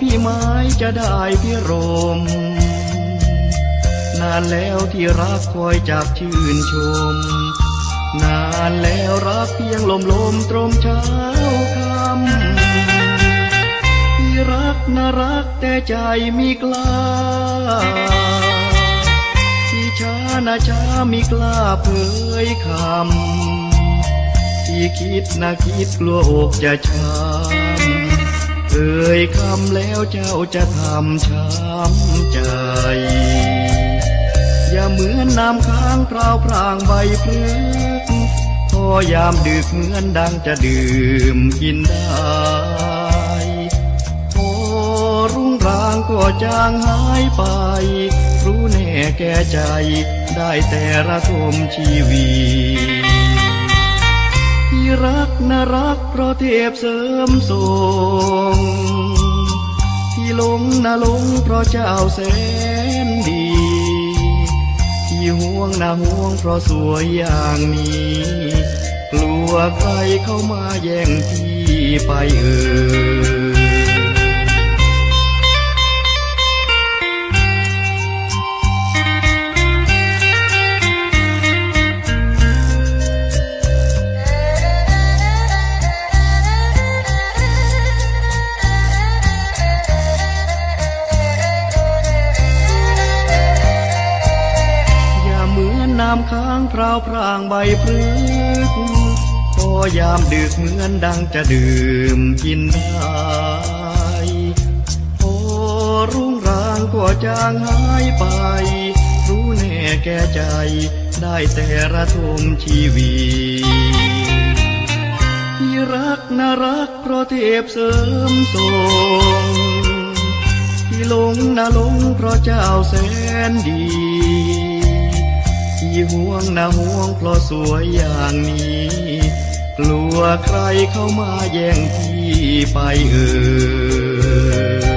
พี่ไม้จะได้พิรม นานแล้วที่รักคอยจากชื่นชม นานแล้วรักเพียงลมลมตรมเช้าคำที่รักน่ารักแต่ใจมีกล้าที่ช้านะช้ามีกล้าเผยคำที่คิดนะคิดกลัวอกจะช้ำ เอ่ยคำแล้วเจ้าจะทำช้ำใจ อย่าเหมือนน้ำค้างพราวพรางใบพลึกพอยามดึกเหมือนดังจะดื่มกินได้พอรุ่งรางก็จางหายไป รู้แน่แก่ใจได้แต่ระทมชีวี น่ารักเพราะเทพเสริมทรงที่หลงน่าหลงเพราะเจ้าแสนดี ที่ห่วงน่าห่วงเพราะสวยอย่างนี้ กลัวใครเข้ามาแย่งที่ไปเอ่ย เหมือนน้ำค้างพราวพรางใบพลึกพอยามดึกเหมือนดังจะดื่มกินได้พอรุ่งรางก็จางหายไป รู้แน่แก่ใจ ได้แต่ระทมชีวีที่รักน่ารักเพราะเทพเสริมทรงที่หลงน่าหลงเพราะเจ้าแสนดี ห่วงน่าห่วงเพราะสวยอย่างนี้ กลัวใครเข้ามาแย่งที่ไปเออ